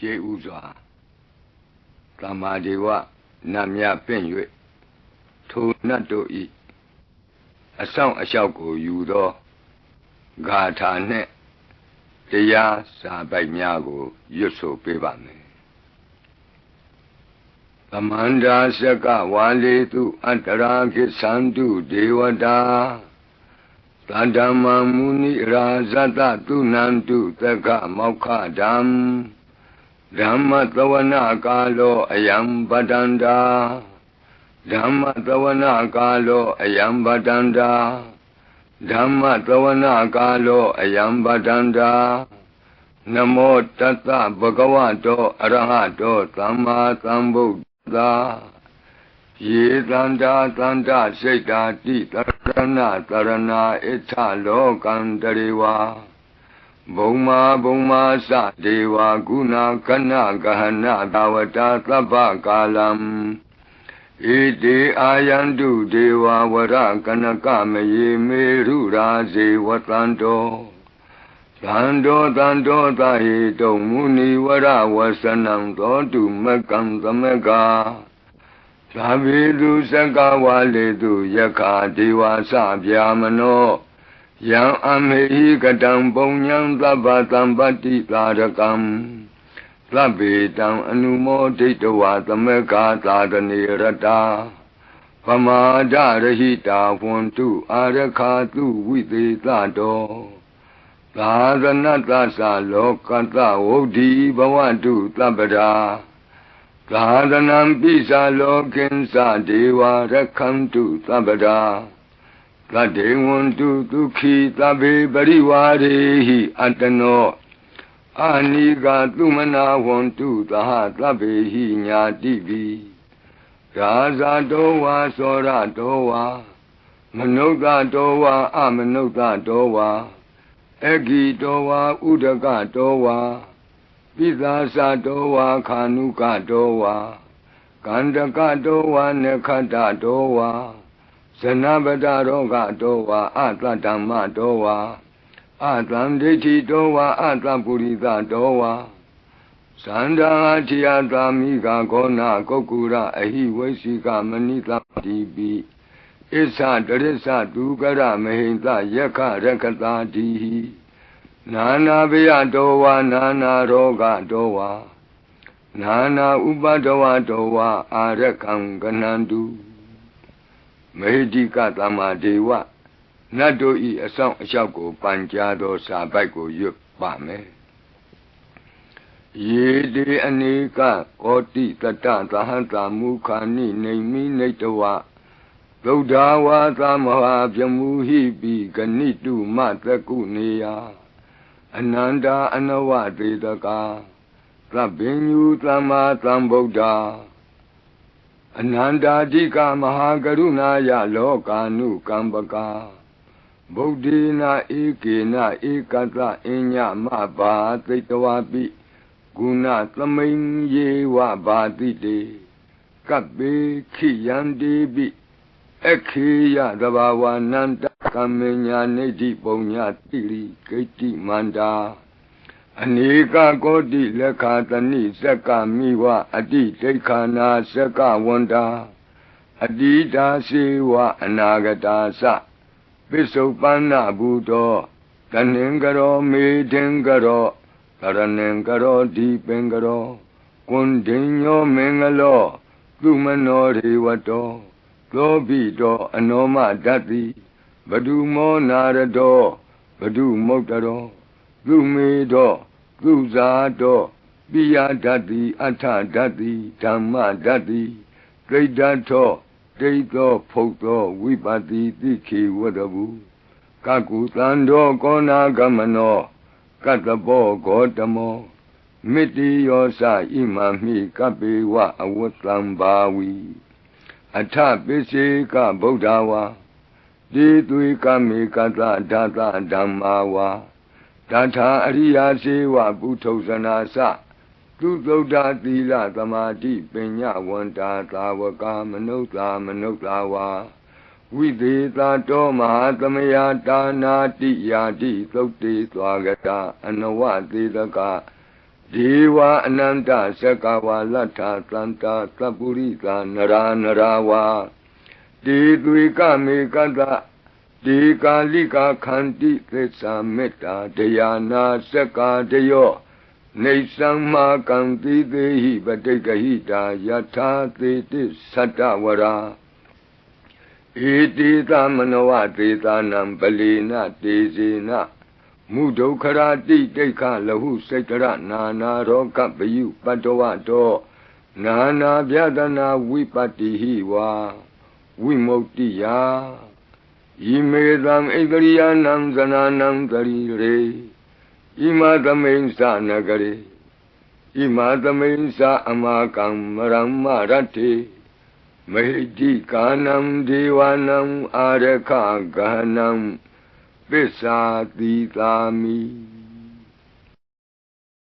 ရှေးဥစွာသမာဓိဝနတ်မြပင့်၍ထိုနတ်တို့ဤအဆောင်အလျှောက်ကိုယူသောဂါထာနှင့်တရားစာပိုက်များကိုရွတ်ဆိုပေးပါမယ်သမန္တာစကဝါလေတုအတ္တရာကိသန္တုဒေဝတာသန္ဓမ္မမုနိရာဇတတုနန္တုသက္ကမောက္ခဓမ္မ ဓမ္မသဝနာကာလောအယံပတန္တာဓမ္မသဝနာကာလောအယံပတန္တာဓမ္မသဝနာကာလောအယံပတန္တာနမောတတ္တဗဂဝတောအရဟတောသမ္မာသမ္ဗုဒ္ဓသာယေတန္တာတန္တာစိတ်တာတိတရဏတရဏဣဋ္ဌလောကံတရေဝါ ဘုံမာဘုံမာသဒေဝကုဏကနဂဟနသာဝတာသဗ္ဗကာလံဣတိအာယန္တုဒေဝဝရကနကမယေမေရုရာဇေဝတံတောသန္တောသန္တောသဟိတုံမုနိဝရဝဆနံသောတုမကံသမကသာဝေတုစကဝါလေတုယခာဒေဝသဗျာမနော ယံအမေဟိကတံပုံညံသဗ္ဗတံပတ္တိသာရကံသဗ္ဗေတံအနုမောဒိတဝသမကာသာတနေရတာပမာဒရဟိတာဝန္တုအာရခာတုဝိသေသတောသာသနတ္တသလောကတဝုဒ္ဓိဘဝတုသဗ္ဗရာသာသနံပိစာလောကင်္စဒေဝရခန္တုသဗ္ဗရာ သတ္တေဝန္တုဒုက္ခိသဗ္ဗေပရိဝါရေဟိအတ္တနောအာနိကာသုမနာဝန္တုသဟသဗ္ဗေဟိညာတိပိရာဇာတောဝါသောရတောဝါမနုဿတောဝါအမနုဿတောဝါအဂိတောဝါဥဒကတောဝါပိသာသတောဝါခာနုကတောဝါကန္တကတောဝါနခတ္တတောဝါ ဇနပတရောဂတောဝါအတတ္တမတောဝါအတံဒိဋ္ဌိတောဝါအတပုရိသတောဝါသန္တာတိယတာမိကခောနာကုတ်ကူရအဟိဝိသိကမဏိတတိပိဣစ္ဆတရိစ္ဆဒုကရမဟိတယက္ခရကတာတိနာနာဘေယတောဝါနာနာရောဂတောဝါနာနာဥပဒဝတောဝါအာရကံကနန္တု မေဟိကသမ္မာဒေဝနတ်တို့ဤအဆောင်အလျှောက်ကိုပန်ကြားသောစာပိုက်ကိုရွတ်ပါမယ်ယေတိအနေကကောတိတတသဟံတာမုခာနိနေမိနေတဝဗုဒ္ဓဝါသမဟာပြမူဟိပိဂဏိတုမတကုနေယအနန္တာအနဝတေတကာသဗ္ဗညုသမ္မာသမ္ဗုဒ္ဓ အနန္တာတိကမဟာကရုဏာယလောကာနုကံပကာဗုဒ္ဓေနာဧကေနဧကတအညမဘာသိတဝပိဂုဏသမိန်ယေဝဘာတိတေကပ္ပေခိယန္တိပိအခေယသဘာဝနန္တကမညာနေတိပုံညာတိရိဂိတိမန္တာ အနေကကောတိလက်ခာတဏိစက္ကမိဝအတိဒိဋ္ဌာနာစက္ကဝန္တာအတိတာစေဝအနာဂတာသပိစုပန္နဘူတောတဏင်္ဂရောမေထင်္ဂရောတရဏင်္ဂရောဒီပင်္ဂရောကွန်ဒိညောမင်္ဂလောသူမနောရေဝတောသောဘိတောအနောမတတိဘဒုမောနာရတောဘဒုမုတ်တရော သူမေတောသူဇာတောပိယဓာတိအထဓာတိဓမ္မဓာတိဒိဋ္ဌထောဒိဋ္ဌောဖုတ်သောဝိပတိတိခေဝတဘူကကုသံတော်ကောနာဂမနောကတ္တဘောဂောတမောမိတိယောစဣမမိကပေဝအဝတ္တံဘာဝီအထပိစေကဗုဒ္ဓဝါဒီသွေကမေကတဓာတဓမ္မာဝါ တထာအရိယာစေဝပုထုဇနာစသူသုဒ္ဓသီလသမာဓိပညာဝန္တာသာဝကမနုဿာမနုဿာဝါဝိသေသာတောမဟာသမယတာနာတိယာတိသုတ်တေသွားကတာအနဝသေတကဒေဝအနန္တသက္ကဝါလတ္ထာသန္တာသပ္ပုရိသာနရာနရာဝါဒေသွေကမေကတ္တ ဒေကာလိကာခန္တိသစ္စာမေတ္တာတရားနာသက္ကာတယောနေသံမာကံတိသေဟိပဋိက္ခဟိတာယထာသေတိသတ္တဝရာဧတိသမနဝသေသာနံပလီနတေဇေနမုဒုခရာတိတိခလဟုစိတ်တရနာနာရောကပယုပတ္တဝတောနာနာဗျဒနာဝိပတ္တိဟိဝါဝိမု ക്തി ယ ဣမေသံဣတရိယနံဇနာနံတရိရေဣမသမိန်သနဂရေဣမသမိန်သအမကံမရမ္မရတ္တိမေတိကာနံဒေဝနံအာရခဂဟနံပစ္စာတိသာမိ